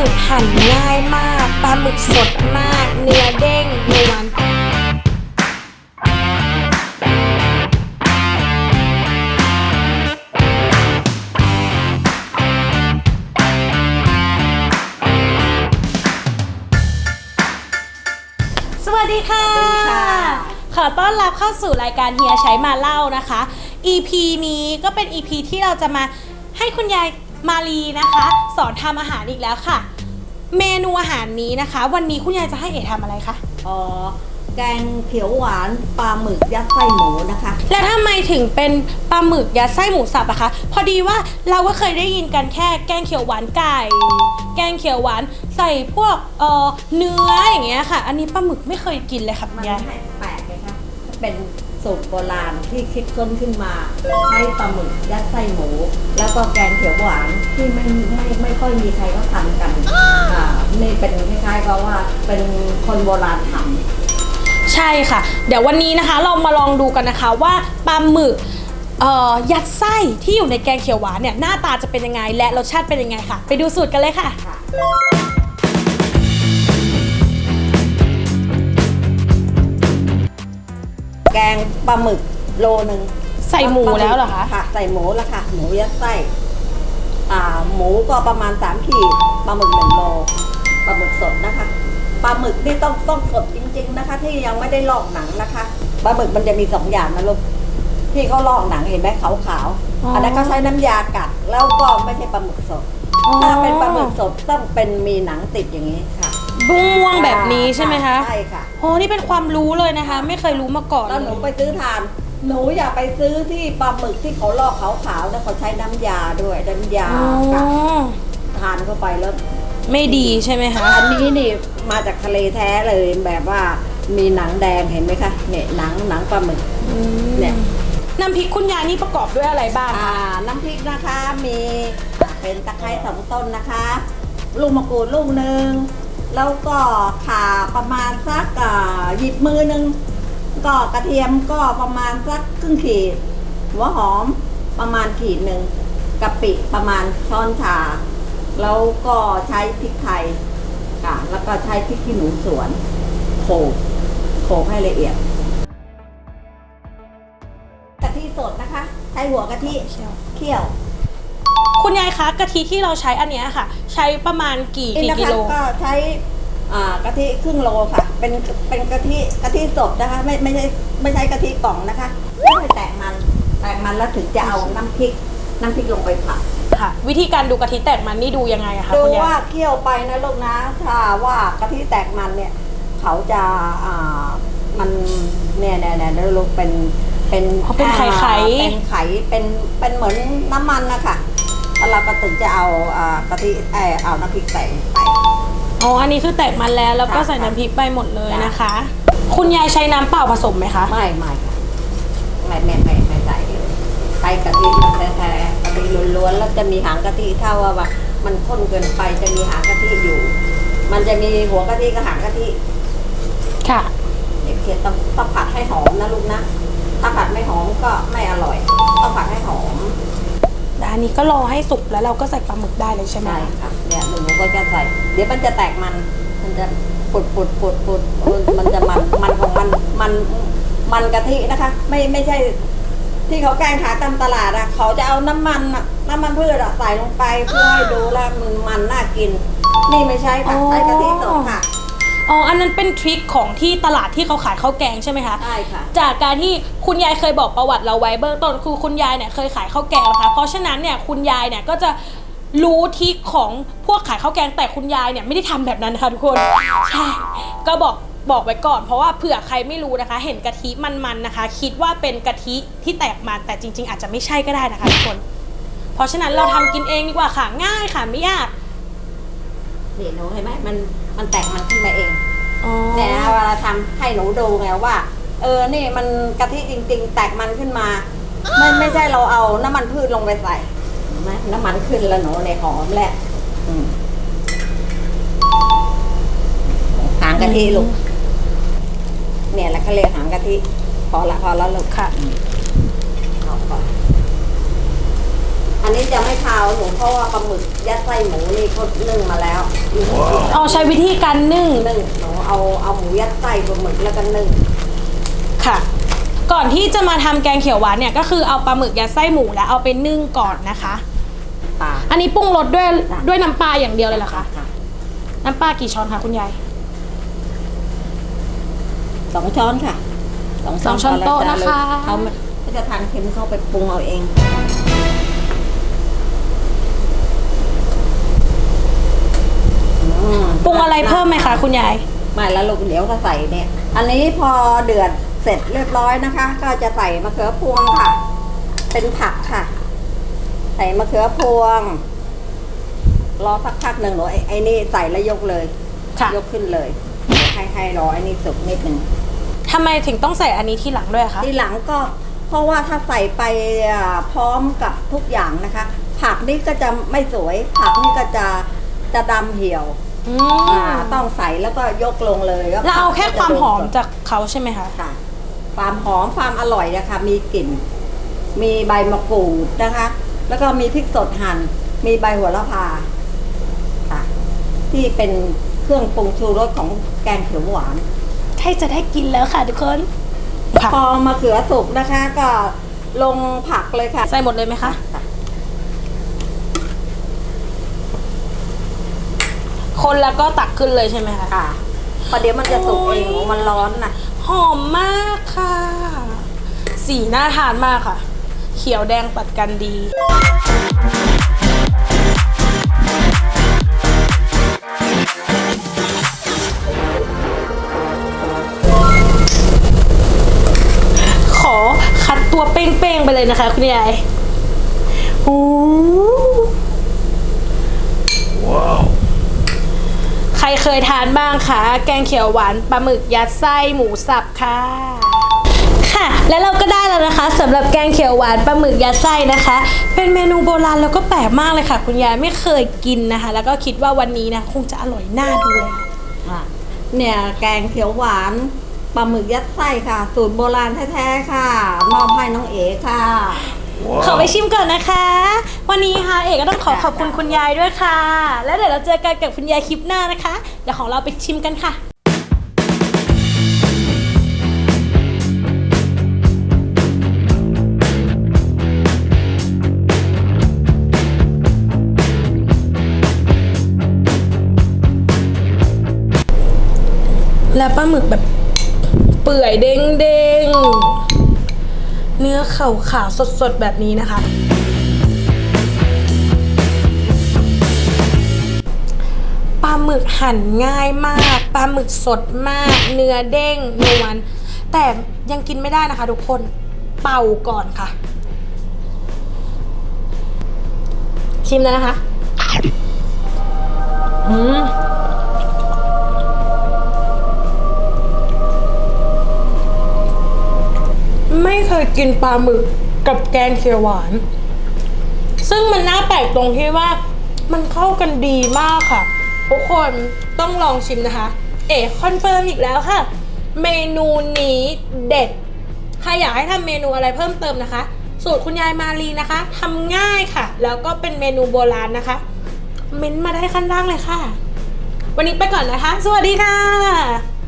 มึกหั่นง่ายมาก ปลาหมึกสดมาก เนื้อเด้งนวลสวัสดีค่ะสวัสดีค่ะ ขอต้อนรับเข้าสู่รายการเฮียใช้มาเล่านะคะ EP นี้ก็เป็น EP ที่เราจะมาให้คุณยาย มาลีนะคะ สอนทำอาหารอีกแล้วค่ะ เมนูอาหารนี้นะคะ วันนี้คุณยายจะให้เอ๋ทำอะไรคะอ๋อแกงเขียวหวานปลาหมึกยัดไส้หมูนะคะ และทำไมถึงเป็นปลาหมึกยัดไส้หมูสับอะคะ พอดีว่าเราก็เคยได้ยินกันแค่แกงเขียวหวานไก่ แกงเขียวหวานใส่พวกเอ่อเนื้ออย่างเงี้ยค่ะ อันนี้ปลาหมึกไม่เคยกินเลยค่ะคุมัณนยาย ให้แปลกเลยค่ะเป็น สูตรโบราณที่คิดค้นขึ้นมาให้ปลาหมึกยัดไส้หมู แล้วก็แกงเขียวหวานที่ไม่ไม่ไม่ค่อยมีใครเขาทำกันอ่านี่เป็นคล้ายๆกับว่าเป็นคนโบราณทำใช่ค่ะ เดี๋ยววันนี้นะคะเรามาลองดูกันนะคะว่าปลาหมึกเอ่อยัดไส้ที่อยู่ในแกงเขียวหวานเนี่ยหน้าตาจะเป็นยังไงและรสชาติเป็นยังไงค่ะ ไปดูสูตรกันเลยค่ะค่ะ งปลาหมึกโลหนึ่งใส่หมูแล้วเหรอคะค่ะ ใส่หมูแล้วค่ะหมูยัดไส้อ่าหมูก็ประมาณสามขีดปลาหมึกหนึ่งโลปลาหมึกสดนะคะปลาหมึกนี่ต้องต้องสดจริง ๆนะคะ ที่ยังไม่ได้ลอกหนังนะคะปลาหมึกมันจะมีสองอย่างนะลูกที่เขาลอกหนังเห็นไหมขาวๆอ๋ออัอันนั้นก็ใช้น้ำยากัด แล้วก็ไม่ใช่ปลาหมึกสด ถ้าเป็นปลาหมึกสดต้องเป็นมีหนังติดอย่างนี้ ค่ะม่วงๆแบบนี้ใช่ไหมคะใช่ค่ะโอ้นี่เป็นความรู้เลยนะคะ ไม่เคยรู้มาก่อนแล้วหนูเลยไปซื้อทาน หนูอย่าไปซื้อที่ปลาหมึกที่เขาลอกขาวๆนะเขาใช้น้ำยาด้วยน้ำยาอ๋อกัดทานเข้าไปแล้วไม่ดีใช่ไหมคะ อันนี้นี่มาจากทะเลแท้เลยแบบว่ามีหนังแดงเห็นไหมคะเนี่ยหนังหนังปลาหมึกเนี่ยน้ำพริกคุณยายนี่ประกอบด้วยอะไรบ้างอ่าน้ำพริกนะคะมีเป็นตะไคร้สองต้นนะคะ ลูกมะกรูดลูกหนึ่ง แล้วก็ขาประมาณสักหยิบมือหนึ่งก็กระเทียมก็ประมาณสักครึ่งขีด หัวหอมประมาณขีดหนึ่งกะปิประมาณช้อนชา แล้วก็ใช้พริกไทยค่ะแล้วก็ใช้พริกขี้หนูสวนโขลกโขกให้ละเอียดกะทิสดนะคะ ใช้หัวกะทิเคี่ยว คุณยายคะกะทิที่เราใช้อันเนี้ยค่ะ ใช้ประมาณกี่นี่กี่นะกิคะโลก็ใช้อ่ากะทิครึ่งโลค่ะ เป็นเป็นกะทิกะทิสดนะคะ ไม่ไม่ใช่ไม่ใช่กะทิกล่องนะคะไม่ให้แตกมันแตกมันแล้วถึงจะเอาน้ำพริกน้ำพริกลงไปผัด ค่ะ วิธีการดูกะทิแตกมันนี่ดูยังไงอะคะดูคุณยายว่าเคี่ยวไปนะลูกนะ ถ้าว่ากะทิแตกมันเนี่ย เขาจะอ่ามันเนี่ยเนี่ยเนี่ยลูกเป็นเป็นเขาเป็นไข่ไข่อ่าเป็นไข่เป็นเป็นเหมือนน้ำมันนะคะ แล้วเราก็ถึงจะเอาอ่ากะทิเออเอาน้ำพริกใส่ไป อ๋ออันนี้คือแตกมันแล้วแล้วก็ค่ะใส่น้ำพริกไปหมดเลยจ้ะนะคะ คุณยายใช้น้ำเปล่าผสมไหมคะ ไม่ไม่ค่ะไม่ไม่ไม่ไม่ใส่เลยใส่กะทิมันแท้ๆกะทิล้วนๆแล้วจะมีหางกะทิถ้าว่าว่ามันข้นเกินไปจะมีหางกะทิอยู่ มันจะมีหัวกะทิกับหางกะทิค่ะ เด็กเขียนต้องต้องผัดให้หอมนะลูกนะ ถ้าผัดไม่หอมก็ไม่อร่อย อันนี้ก็รอให้สุกแล้วเราก็ใส่ปลาหมึกได้เลยใช่ไหมใช่ค่ะ เนี่ยหนูก็จะใส่ เดี๋ยวมันจะแตกมัน มันจะปุดปุดปุดปุดปุดมันจะมัน มันของมัน มัน มันกะทินะคะ ไม่ไม่ใช่ ที่เขาแกงขายตามตลาดอะเขาจะเอาน้ำมันอะน้ำมันพืชอะใส่ลงไปเพื่อให้ดูแล้วมันมันน่ากิน นี่ไม่ใช่ค่ะใส่กะทิสดค่ะ อ๋อ อันนั้นเป็นทริคของที่ตลาดที่เขาขายข้าวแกงใช่ไหมคะ ใช่ค่ะ จากการที่คุณยายเคยบอกประวัติเราไว้เบื้องต้นคือคุณยายเนี่ยเคยขายข้าวแกงนะคะ เพราะฉะนั้นเนี่ยคุณยายเนี่ยก็จะรู้ทริคของพวกขายข้าวแกงแต่คุณยายเนี่ยไม่ได้ทำแบบนั้นนะคะทุกคน ใช่ ก็บอกบอกไว้ก่อน เพราะว่าเผื่อใครไม่รู้นะคะ เห็นกะทิมันๆนะคะ คิดว่าเป็นกะทิที่แตกมันแต่จริง ๆ อาจจะไม่ใช่ก็ได้นะคะทุกคน เพราะฉะนั้นเราทำกินเองดีกว่าค่ะง่ายค่ะไม่ยาก นี่หนูเห็นไหมมันมันแตกมันขึ้นมาเองอ๋อเนี่ยเวลาทำให้หนูดูไงว่า เออนี่มันกะทิจริง ๆ แตกมันขึ้นมา ไม่ไม่ใช่เราเอาน้ำมันพืชลงไปใส่เห็นไหมน้ำมันขึ้นแล้วหนูในหอมแหละอืมหางกะทิลูกเนี่ยแล้วเขาเรียกหางกะทิพอละพอแล้วลูกค่ะ เอาก่อนอันนี้จะไม่คาวหนูเพราะว่าปลาหมึกยัดไส้หมูนี่เขานึ่งมาแล้วมีวิธีเอาใช้วิธีการนึ่งนึ่งหนูเอาเอาหมูยัดไส้ปลาหมึกแล้วก็นึ่งค่ะ ก่อนที่จะมาทำแกงเขียวหวานเนี่ยก็คือเอาปลาหมึกยัดไส้หมูแล้วเอาไปนึ่งก่อนนะคะปลาอันนี้ปรุงรสด้วยด้วยน้ำปลาอย่างเดียวเลยเหรอคะค่ะน้ำปลากี่ช้อนคะคุณยายสองช้อนค่ะสองช้อนโต๊ะนะคะเขาไม่เขาจะทานเค็มเขาไปปรุงเอาเอง อืมปรุงอะไรเพิ่มไหมคะคุณยาย ไม่แล้วลูกเดี๋ยวก็ใส่เนี่ย อันนี้พอเดือดเสร็จเรียบร้อยนะคะ ก็จะใส่มะเขือพวงค่ะ เป็นผักค่ะ ใส่มะเขือพวง รอสักพักหนึ่งหนูไอ้ไอ้นี่ใส่แล้วยกเลย ค่ะยกขึ้นเลย ให้ให้รอไอ้นี่สุกนิดหนึ่ง ทำไมถึงต้องใส่อันนี้ที่หลังด้วยอะคะทีหลังก็เพราะว่าถ้าใส่ไปอ่าพร้อมกับทุกอย่างนะคะ ผักนี่ก็จะไม่สวย ผักนี่ก็จะจะดำเหี่ยว อือ่ามต้องใส่แล้วก็ยกลงเลยเราเอาแค่ความหอมจะจากเขาใช่ไหมคะ ค่ะ ความหอมความอร่อยนะคะ มีกลิ่น มีใบมะกรูดนะคะ แล้วก็มีพริกสดหั่นมีใบหัวละพาค่ะ ที่เป็นเครื่องปรุงชูรสของแกงเขียวหวานใกล้จะได้กินแล้วค่ะทุกคนผักพอมะเขือสุกนะคะ ก็ลงผักเลยค่ะ ใส่หมดเลยไหมคะ ค่ะ คนแล้วก็ตักขึ้นเลยใช่ไหมคะ ค่ะพอเดี๋ยวมันจะสุกเองโอ้ยมันร้อนนะหอมมากค่ะ สีน่าทานมากค่ะ เขียวแดงตัดกันดี ขอคัดตัวเป้งๆไปเลยนะคะ คุณยายโอ้ใคร เคยทานบ้างคะ แกงเขียวหวานปลาหมึกยัดไส้หมูสับค่ะ ค่ะ แล้วเราก็ได้แล้วนะคะสำหรับแกงเขียวหวานปลาหมึกยัดไส้นะคะ เป็นเมนูโบราณแล้วก็แปลกมากเลยค่ะ คุณยายไม่เคยกินนะคะ แล้วก็คิดว่าวันนี้นะคงจะอร่อยน่าดูเลยค่ะอะเนี่ยแกงเขียวหวานปลาหมึกยัดไส้ค่ะ สูตรโบราณแท้ๆค่ะ มอบให้น้องเอ๋ค่ะ ขอไปชิมก่อนนะคะ วันนี้ค่ะเอกก็ต้องขอขอบคุณคุณยายด้วยค่ะ แล้วเดี๋ยวเราเจอกันกับคุณยายคลิปหน้านะคะ เดี๋ยวของเราไปชิมกันค่ะและปลาหมึกแบบเปื่อยเด้งเด้งๆ เนื้อขาวขาวสดๆ แบบนี้นะคะ ปลาหมึกหั่นง่ายมาก ปลาหมึกสดมาก เนื้อเด้งนวลแต่ยังกินไม่ได้นะคะทุกคนเป่าก่อนค่ะ ชิมแล้วนะคะ อืม ไม่เคยกินปลาหมึกกับแกงเขียวหวาน ซึ่งมันน่าแปลกตรงที่ว่า มันเข้ากันดีมากค่ะ ทุกคนต้องลองชิมนะคะ เอ๋คอนเฟิร์มอีกแล้วค่ะ เมนูนี้เด็ด ใครอยากให้ทำเมนูอะไรเพิ่มเติมนะคะ สูตรคุณยายมาลีนะคะทำง่ายค่ะ แล้วก็เป็นเมนูโบราณนะคะ เม้นมาได้ขั้นล่างเลยค่ะ วันนี้ไปก่อนนะคะ สวัสดีค่ะ